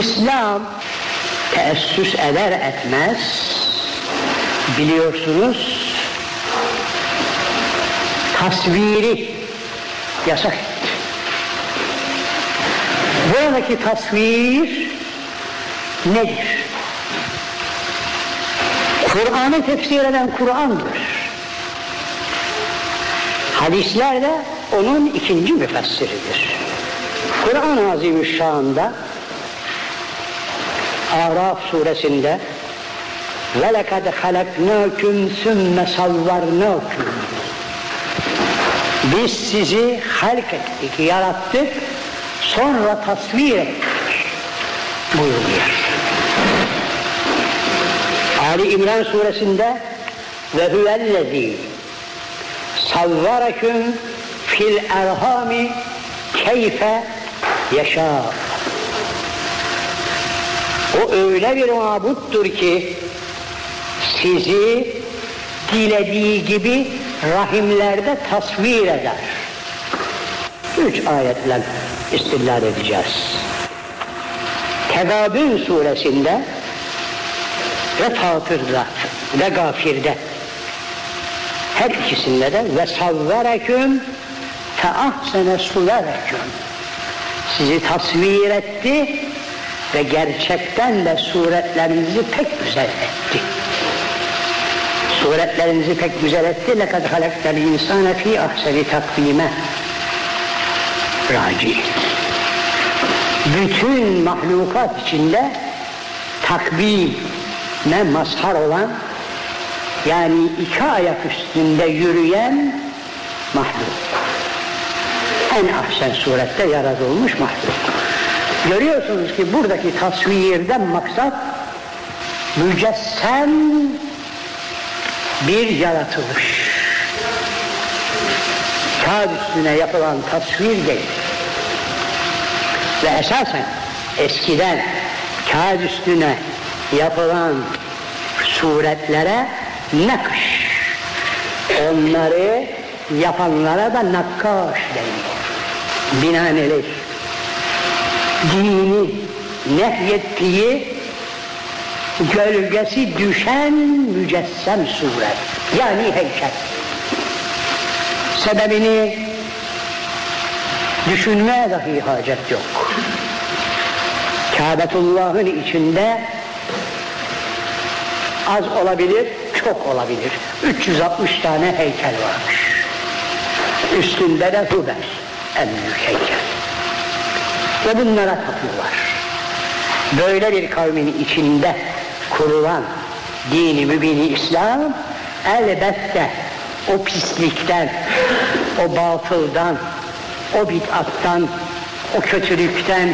İslam teessüs eder etmez biliyorsunuz tasviri yasak etti. Buradaki tasvir nedir? Kur'an'ı tefsir eden Kur'an'dır. Hadisler de onun ikinci müfessiridir. Kur'an-ı Azimüşşan'da Araf suresinde lekad halaknakum sümme savvarnakum biz sizi halk ettik, yarattık, sonra tasvir ettik buyuruyor. Ali İmran suresinde ve huvellezî savvaraküm fil erhami keyfe yaşa. O öyle bir mabuttur ki sizi dilediği gibi rahimlerde tasvir eder. Üç ayetle istillal edeceğiz. Tegabün suresinde ve Fatır'da ve Gafir'de her ikisinde de ve savvereküm fe ahsene suvereküm sizi tasvir etti ve gerçekten de suretlerinizi pek güzel etti. Suretlerinizi pek güzel etti. لَقَدْ خَلَقْتَ الْاِنْسَانَ ف۪ي ahseni takvime raci. Bütün mahlukat içinde takvime mazhar olan yani iki ayak üstünde yürüyen mahluk. En ahsen surette yaratılmış mahluk. Görüyorsunuz ki buradaki tasvirden maksat mücessem bir yaratılış. Kağıt üstüne yapılan tasvir değil. Ve esasen eskiden kağıt üstüne yapılan suretlere nakış. Onları yapanlara da nakkaş deniyor. Binaenaleyh dini nehyettiği gölgesi düşen mücessem suret. Yani heykel. Sebebini düşünmeye dahi hacet yok. Kâbetullah'ın içinde az olabilir, çok olabilir. 360 tane heykel varmış. Üstünde de Hubel, en büyük heykel. Ve bunlara tapıyorlar. Böyle bir kavmin içinde kurulan dini mübini İslam elbette o pislikten, o batıldan, o bid'attan, o kötülükten,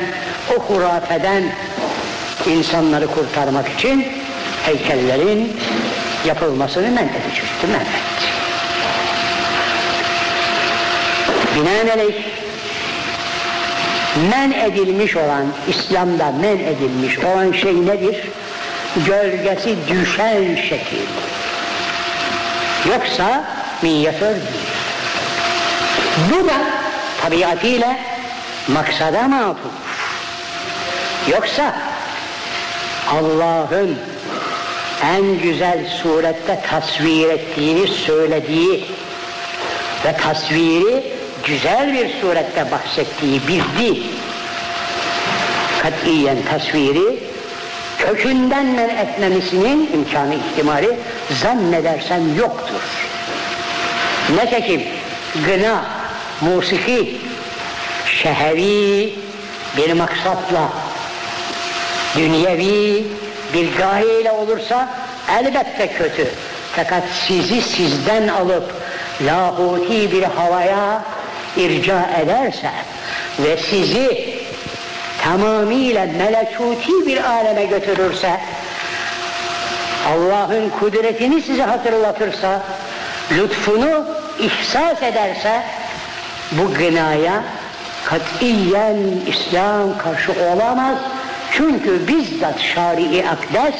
o hurafeden insanları kurtarmak için heykellerin yapılmasını men edecekti, men etti. Binaenaleyh men edilmiş olan, İslam'da men edilmiş olan şey nedir? Gölgesi düşen şekil. Yoksa minyatür değil. Bu da tabiatıyla maksada matuf. Yoksa Allah'ın en güzel surette tasvir ettiğini söylediği ve tasviri güzel bir surette bahsettiği bir dil katiyen tasviri kökünden men etmemesinin imkanı ihtimali zannedersem yoktur. Netekim gına, musiki, şehevi bir maksatla, dünyevi bir gayeyle olursa elbette kötü. Fakat sizi sizden alıp lahuti bir havaya irca ederse ve sizi tamamıyla melekuti bir aleme götürürse Allah'ın kudretini size hatırlatırsa lütfunu ihsas ederse bu gınaya katiyen İslam karşı olamaz. Çünkü bizzat şari-i akdes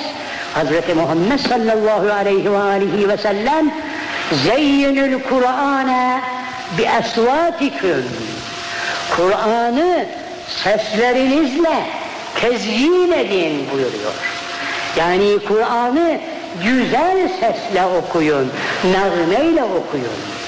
Hazreti Muhammed sallallahu aleyhi ve aleyhi ve sellem zeyyinül Kur'ane bi esvatikum Kur'an'ı seslerinizle tezyin edin buyuruyor. Yani Kur'an'ı güzel sesle okuyun, nağmeyle okuyun.